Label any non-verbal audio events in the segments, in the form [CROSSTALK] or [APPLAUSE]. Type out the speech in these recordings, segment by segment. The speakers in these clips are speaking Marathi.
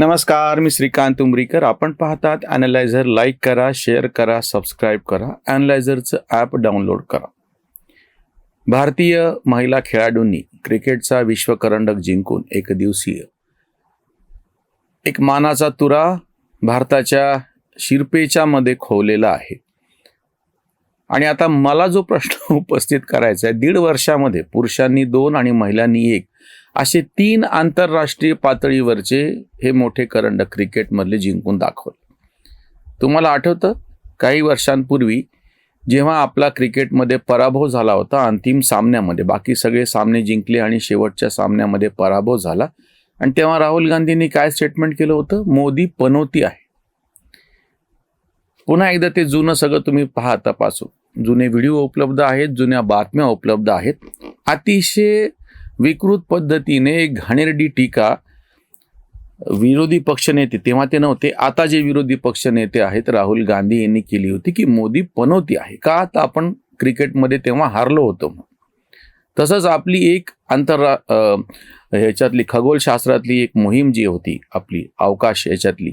नमस्कार मी श्रीकांत उमरीकर. आपण पाहतात अॅनलायझर लाईक करा शेअर करा सबस्क्राईब करा अॅनलायझरचं ॲप डाउनलोड करा. भारतीय महिला खेळाडूंनी क्रिकेटचा विश्वकरंडक जिंकून एक दिवसीय एक मानाचा तुरा भारताच्या शिरपेच्या मध्ये खोवलेला आहे. आणि आता मला जो प्रश्न [LAUGHS] उपस्थित करायचा आहे दीड वर्षामध्ये पुरुषांनी दोन आणि महिलांनी एक असे तीन आंतरराष्ट्रीय पातळीवरचे हे मोठे करंड क्रिकेटमधले जिंकून दाखवले. तुम्हाला आठवतं? काही वर्षांपूर्वी जेव्हा आपला क्रिकेटमध्ये पराभव झाला होता अंतिम सामन्यामध्ये बाकी सगळे सामने जिंकले आणि शेवटच्या सामन्यामध्ये पराभव झाला आणि तेव्हा राहुल गांधींनी काय स्टेटमेंट केलं होतं? मोदी पनोती आहे. पुन्हा एकदा ते जुनं सगळं तुम्ही पहा तपासू जुने व्हिडिओ उपलब्ध आहेत जुन्या बातम्या उपलब्ध आहेत. अतिशय विकृत पद्धतीने एक घाणेरडी टीका विरोधी पक्षनेते तेव्हा ते नव्हते. आता जे विरोधी पक्षनेते आहेत राहुल गांधी यांनी केली होती की मोदी पनोती आहे. का तर आपण क्रिकेटमध्ये तेव्हा हारलो होतो? तसंच आपली एक आंतररा ह्याच्यातली खगोलशास्त्रातली एक मोहीम जी होती आपली अवकाश याच्यातली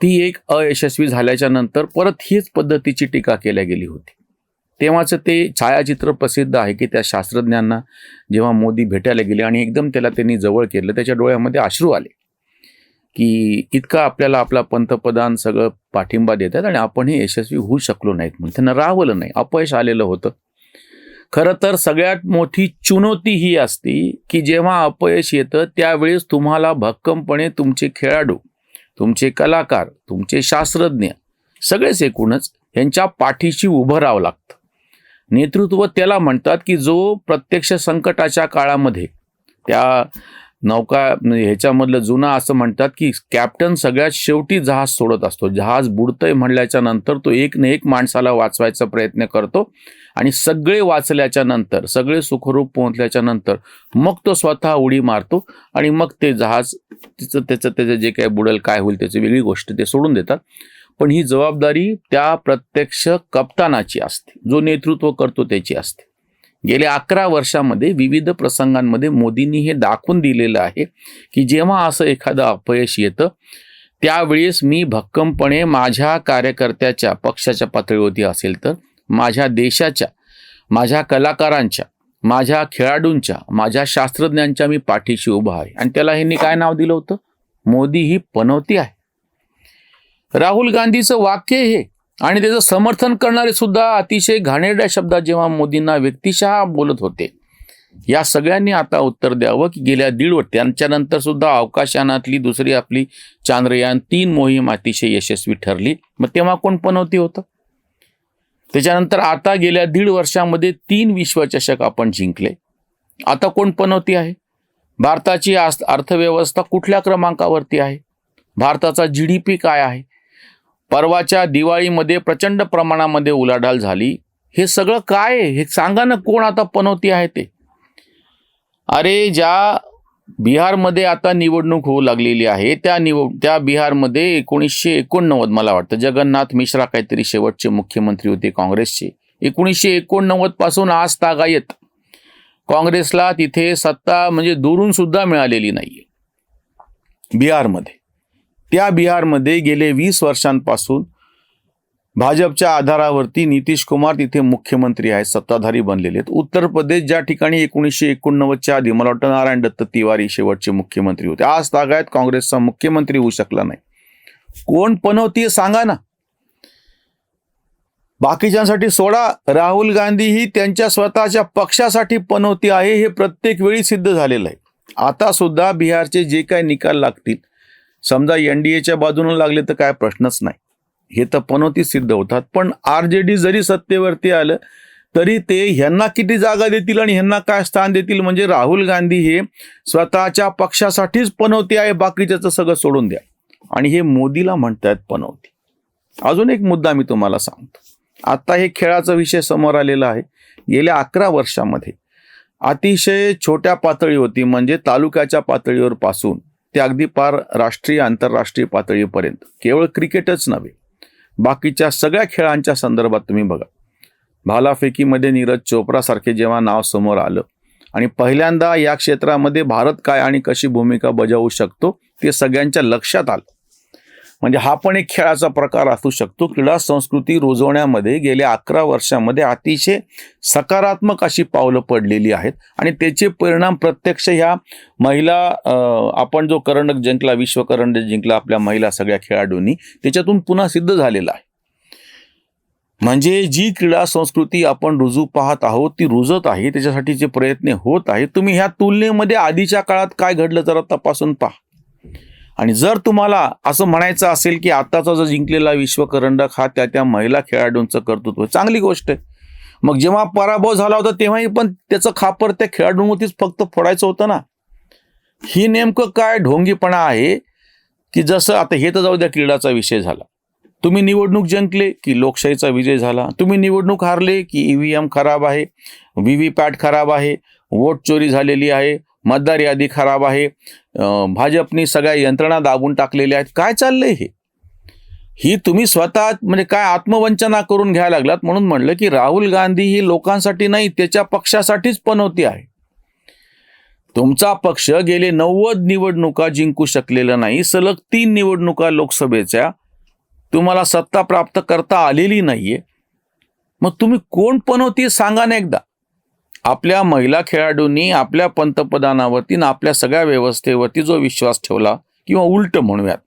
ती एक अयशस्वी झाल्याच्यानंतर परत हीच पद्धतीची टीका केल्या गेली होती. तेव्हाचं ते छायाचित्र प्रसिद्ध आहे की त्या शास्त्रज्ञांना जेव्हा मोदी भेटायला गेले आणि एकदम त्याला त्यांनी जवळ केलं त्याच्या डोळ्यामध्ये अश्रू आले की इतका आपल्याला आपला पंतप्रधान सगळं पाठिंबा देतात आणि आपण हे यशस्वी होऊ शकलो नाहीत म्हणून. त्यांना राहवलं नाही अपयश आलेलं होतं. खरं तर सगळ्यात मोठी चुनौती ही असती की जेव्हा अपयश येतं त्यावेळेस तुम्हाला भक्कमपणे तुमचे खेळाडू तुमचे कलाकार तुमचे शास्त्रज्ञ सगळेच एकूणच यांच्या पाठीशी उभं राहावं लागतं. नेतृत्व त्याला म्हणतात की जो प्रत्यक्ष संकटाच्या काळामध्ये त्या नौका म्हणजे ह्याच्यामधलं जुनं असं म्हणतात की कॅप्टन सगळ्यात शेवटी जहाज सोडत असतो. जहाज बुडतंय म्हणल्याच्या नंतर तो एक न एक माणसाला वाचवायचा प्रयत्न करतो आणि सगळे वाचल्याच्या नंतर सगळे सुखरूप पोहोचल्याच्या नंतर मग तो स्वतः उडी मारतो आणि मग ते जहाज तिचं त्याचं त्याचं जे काही बुडेल काय होईल त्याची वेगळी गोष्ट ते सोडून देतात. पण ही जबाबदारी त्या प्रत्यक्ष कप्तानाची असते. जो नेतृत्व करतो त्याची असते. गेल्या अकरा वर्षामध्ये विविध प्रसंगांमध्ये मोदींनी हे दाखवून दिलेलं आहे की जेव्हा असं एखादं अपयश येतं त्यावेळेस मी भक्कमपणे माझ्या कार्यकर्त्याच्या पक्षाच्या पातळीवरती असेल तर माझ्या देशाच्या माझ्या कलाकारांच्या माझ्या खेळाडूंच्या माझ्या शास्त्रज्ञांच्या मी पाठीशी उभा आहे. आणि त्याला ह्यांनी काय नाव दिलं होतं? मोदी ही पनवती आहे. राहुल गांधीचं वाक्य हे. आणि त्याचं समर्थन करणारे सुद्धा अतिशय घाणेरड्या शब्दात जेव्हा मोदींना व्यक्तिशः बोलत होते. या सगळ्यांनी आता उत्तर द्यावं की गेल्या दीड वर्ष त्यांच्यानंतर सुद्धा अवकाशयानातली दुसरी आपली चांद्रयान तीन मोहीम अतिशय यशस्वी ठरली. मग तेव्हा कोण पनवती होतं? त्याच्यानंतर आता गेल्या दीड वर्षामध्ये तीन विश्वचषक आपण जिंकले. आता कोण पनवती आहे? भारताची अर्थव्यवस्था कुठल्या क्रमांकावरती आहे? भारताचा जी डी पी काय आहे? परवाच्या दिवाळीमध्ये प्रचंड प्रमाणामध्ये उलाढाल झाली. हे सगळं काय हे सांगा ना कोण आता पनवती आहे ते? अरे ज्या बिहारमध्ये आता निवडणूक होऊ लागलेली आहे त्या निव त्या बिहारमध्ये एकोणीसशे एकोणनव्वद मला वाटतं जगन्नाथ मिश्रा काहीतरी शेवटचे मुख्यमंत्री होते काँग्रेसचे. एकोणीसशे एकोणनव्वदपासून आज तागायत. काँग्रेसला तिथे सत्ता म्हणजे दुरून सुद्धा मिळालेली नाहीये. बिहारमध्ये. त्या बिहारमध्ये गेले वीस वर्षांपासून भाजपच्या आधारावरती नितीश कुमार तिथे मुख्यमंत्री आहेत सत्ताधारी बनलेले आहेत. उत्तर प्रदेश ज्या ठिकाणी एकोणीसशे एकोणनव्वदच्या आधी मला वाटतं नारायण दत्त तिवारी शेवटचे मुख्यमंत्री होते आज तागायत काँग्रेसचा मुख्यमंत्री होऊ शकला नाही. कोण पनवती सांगा ना. बाकीच्यांसाठी सोडा राहुल गांधी ही त्यांच्या स्वतःच्या पक्षासाठी पनवती आहे हे प्रत्येक वेळी सिद्ध झालेलं आहे. आता सुद्धा बिहारचे जे काही निकाल लागतील समजा एन डी एच्या बाजूने लागले तर काय प्रश्नच नाही. हे तर पनोती सिद्ध होतात. पण आर जे डी जरी सत्तेवरती आलं तरी ते ह्यांना किती जागा देतील आणि ह्यांना काय स्थान देतील? म्हणजे राहुल गांधी हे स्वतःच्या पक्षासाठीच पनवती आहे बाकीच्याचं सगळं सोडून द्या. आणि हे मोदीला म्हणतायत पनवती अजून एक मुद्दा मी तुम्हाला सांगतो. आता हे खेळाचा विषय समोर आलेला आहे. गेल्या अकरा वर्षामध्ये अतिशय छोट्या पातळीवरती म्हणजे तालुक्याच्या पातळीवर पासून ते अगदी पार राष्ट्रीय आंतरराष्ट्रीय पातळीपर्यंत. केवळ क्रिकेटच नव्हे बाकीच्या सगळ्या खेळांच्या संदर्भात तुम्ही बघा. भालाफेकीमध्ये नीरज चोप्रासारखे जेव्हा नाव समोर आलं आणि पहिल्यांदा या क्षेत्रामध्ये भारत काय आणि कशी भूमिका बजावू शकतो ते सगळ्यांच्या लक्षात आलं. म्हणजे हा पण एक खेळाचा प्रकार असू शकतो. क्रीडा संस्कृती रुजवण्यामध्ये गेल्या अकरा वर्षामध्ये अतिशय सकारात्मक अशी पावलं पडलेली आहेत. आणि त्याचे परिणाम प्रत्यक्ष ह्या महिला आपण जो करंडक जिंकला विश्वकरंडक जिंकला आपल्या महिला सगळ्या खेळाडूंनी त्याच्यातून पुन्हा सिद्ध झालेला आहे. म्हणजे जी क्रीडा संस्कृती आपण रुजू पाहत आहोत ती रुजत आहे त्याच्यासाठीचे प्रयत्न होत आहेत. तुम्ही ह्या तुलनेमध्ये आधीच्या काळात काय घडलं जरा तपासून पहा. आणि जर तुम्हाला असं म्हणायचं असेल की आताचा जो जिंकलेला विश्वकरंडक हा त्या त्या महिला खेळाडूंचं कर्तृत्व चांगली गोष्ट आहे. मग जेव्हा पराभव झाला होता तेव्हाही पण त्याचं खापर त्या खेळाडूंवरतीच फक्त फोडायचं होतं ना. ही नेमकं काय ढोंगीपणा आहे की जसं आता हे तर जाऊ द्या क्रीडाचा विषय झाला. तुम्ही निवडणूक जिंकले की लोकशाहीचा विजय झाला. तुम्ही निवडणूक हारले की ई व्ही एम खराब आहे व्ही व्ही पॅट खराब आहे वोट चोरी झालेली आहे मतदार यादी खराब आहे भाजपनी सगळ्या यंत्रणा दाबून टाकलेल्या आहेत. काय चाललंय हे? ही तुम्ही स्वतः म्हणजे काय आत्मवंचना करून घ्यायला लागलात म्हणून म्हणलं की राहुल गांधी ही लोकांसाठी नाही त्याच्या पक्षासाठीच पनवती आहे. तुमचा पक्ष गेले नव्वद निवडणुका जिंकू शकलेला नाही सलग तीन निवडणुका लोकसभेच्या. तुम्हाला सत्ता प्राप्त करता आलेली नाहीये. मग तुम्ही कोण पनवती सांगा ना एकदा. आपल्या महिला खेळाडूंनी आपल्या पंतप्रधानावरती आणि आपल्या सगळ्या व्यवस्थेवरती जो विश्वास ठेवला किंवा उलट म्हणूयात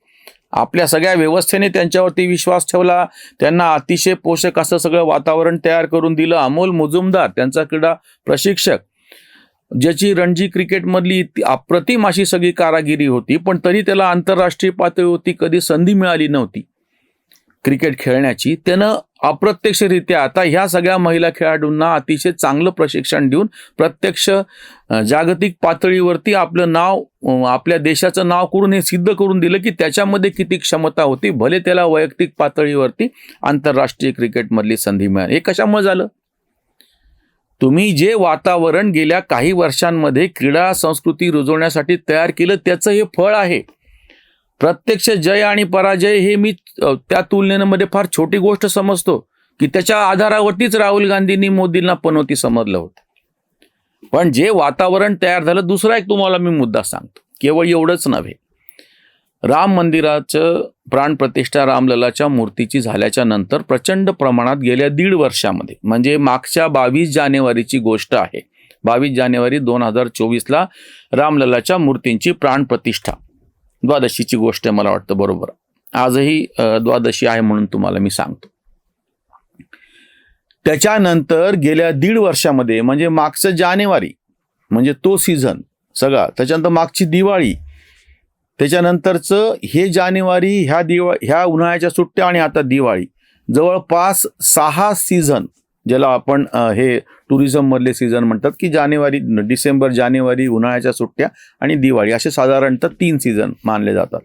आपल्या सगळ्या व्यवस्थेने त्यांच्यावरती विश्वास ठेवला त्यांना अतिशय पोषक असं सगळं वातावरण तयार करून दिलं अमोल मुजुमदार त्यांचा क्रीडा प्रशिक्षक ज्याची रणजी क्रिकेटमधली इतकी अप्रतिम अशी सगळी कारागिरी होती पण तरी त्याला आंतरराष्ट्रीय पातळीवरती कधी संधी मिळाली नव्हती. क्रिकेट खेळण्याची त्यानं अप्रत्यक्षरित्या आता ह्या सगळ्या महिला खेळाडूंना अतिशय चांगलं प्रशिक्षण देऊन प्रत्यक्ष जागतिक पातळीवरती आपलं नाव आपल्या देशाचं नाव करून हे सिद्ध करून दिलं की त्याच्यामध्ये किती क्षमता होती भले त्याला वैयक्तिक पातळीवरती आंतरराष्ट्रीय क्रिकेटमधली संधी मिळाली. हे कशामुळे झालं? तुम्ही जे वातावरण गेल्या काही वर्षांमध्ये क्रीडा संस्कृती रुजवण्यासाठी तयार केलं त्याचं हे फळ आहे. प्रत्यक्ष जय आणि पराजय हे मी त्या तुलनेमध्ये फार छोटी गोष्ट समजतो की त्याच्या आधारावरतीच राहुल गांधींनी मोदींना पनोती समजलं होतं. पण जे वातावरण तयार झालं दुसरा एक तुम्हाला मी मुद्दा सांगतो केवळ एवढंच नव्हे. राम मंदिराचं प्राणप्रतिष्ठा रामललाच्या मूर्तीची झाल्याच्यानंतर प्रचंड प्रमाणात गेल्या दीड वर्षामध्ये म्हणजे मागच्या बावीस जानेवारीची गोष्ट आहे. बावीस जानेवारी दोन हजार चोवीसला रामललाच्या मूर्तींची प्राणप्रतिष्ठा द्वादशीची गोष्ट आहे मला वाटतं बरोबर. आजही द्वादशी आहे म्हणून तुम्हाला मी सांगतो. त्याच्यानंतर गेल्या दीड वर्षामध्ये म्हणजे मागचं जानेवारी म्हणजे तो सीझन सगळा त्याच्यानंतर मागची दिवाळी त्याच्यानंतरचं हे जानेवारी ह्या दिवा ह्या उन्हाळ्याच्या सुट्ट्या आणि आता दिवाळी जवळपास सहा सीझन ज्याला आपण हे टुरिझममधले सीझन म्हणतात की जानेवारी डिसेंबर जानेवारी उन्हाळ्याच्या सुट्ट्या आणि दिवाळी असे साधारणतः तीन सीझन मानले जातात.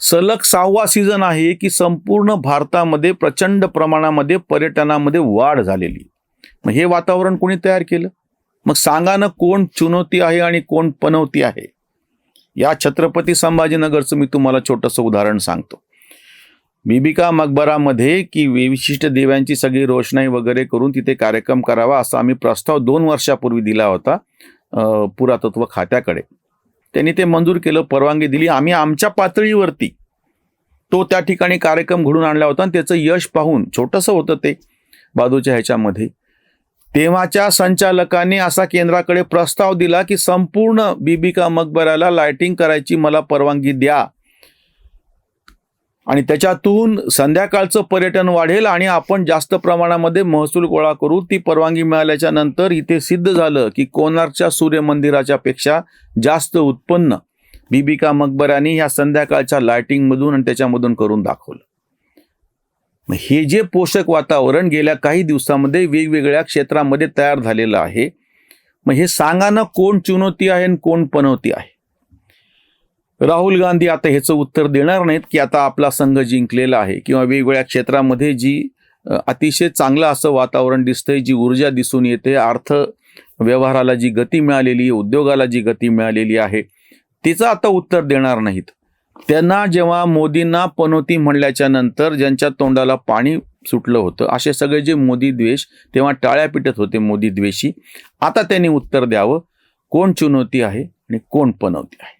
सलग सहावा सीझन आहे की संपूर्ण भारतामध्ये प्रचंड प्रमाणामध्ये पर्यटनामध्ये वाढ झालेली. मग हे वातावरण कोणी तयार केलं? मग सांगा ना कोण चुनौती आहे आणि कोण पनवती आहे? या छत्रपती संभाजीनगरचं मी तुम्हाला छोटंसं उदाहरण सांगतो. बिबिका मकबरामध्ये की विशिष्ट देव्यांची सगळी रोषणाई वगैरे करून तिथे कार्यक्रम करावा असा आम्ही प्रस्ताव दोन वर्षापूर्वी दिला होता पुरातत्व खात्याकडे. त्यांनी ते मंजूर केलं परवानगी दिली. आम्ही आमच्या पातळीवरती तो त्या ठिकाणी कार्यक्रम घडून आणला होता आणि त्याचं यश पाहून छोटंसं होतं ते बाजूच्या ह्याच्यामध्ये तेव्हाच्या संचालकांनी असा केंद्राकडे प्रस्ताव दिला की संपूर्ण बिबिका मकबराला लायटिंग करायची मला परवानगी द्या. आणि त्याच्यातून संध्याकाळचं पर्यटन वाढेल आणि आपण जास्त प्रमाणामध्ये महसूल गोळा करू ती परवानगी मिळाल्याच्या नंतर इथे सिद्ध झालं की कोणार्कच्या सूर्यमंदिराच्या पेक्षा जास्त उत्पन्न. बीबिका मकबरानी ह्या संध्याकाळच्या लायटिंगमधून आणि त्याच्यामधून करून दाखवलं. हे जे पोषक वातावरण गेल्या काही दिवसामध्ये वेगवेगळ्या क्षेत्रामध्ये तयार झालेलं आहे मग हे सांगा ना कोण चुनौती आहे आणि कोण पनवती आहे? राहुल गांधी आता ह्याचं उत्तर देणार नाहीत की आता आपला संघ जिंकलेला आहे किंवा वेगवेगळ्या क्षेत्रामध्ये जी अतिशय चांगलं असं वातावरण दिसतंय जी ऊर्जा दिसून येते अर्थ व्यवहाराला जी गती मिळालेली आहे उद्योगाला जी गती मिळालेली आहे तिचं आता उत्तर देणार नाहीत. त्यांना जेव्हा मोदींना पनोती म्हणल्याच्या नंतर ज्यांच्या तोंडाला पाणी सुटलं होतं असे सगळे जे मोदी द्वेष तेव्हा टाळ्या पिटत होते मोदी द्वेषी आता त्यांनी उत्तर द्यावं. कोण चुनौती आहे आणि कोण पनवती आहे?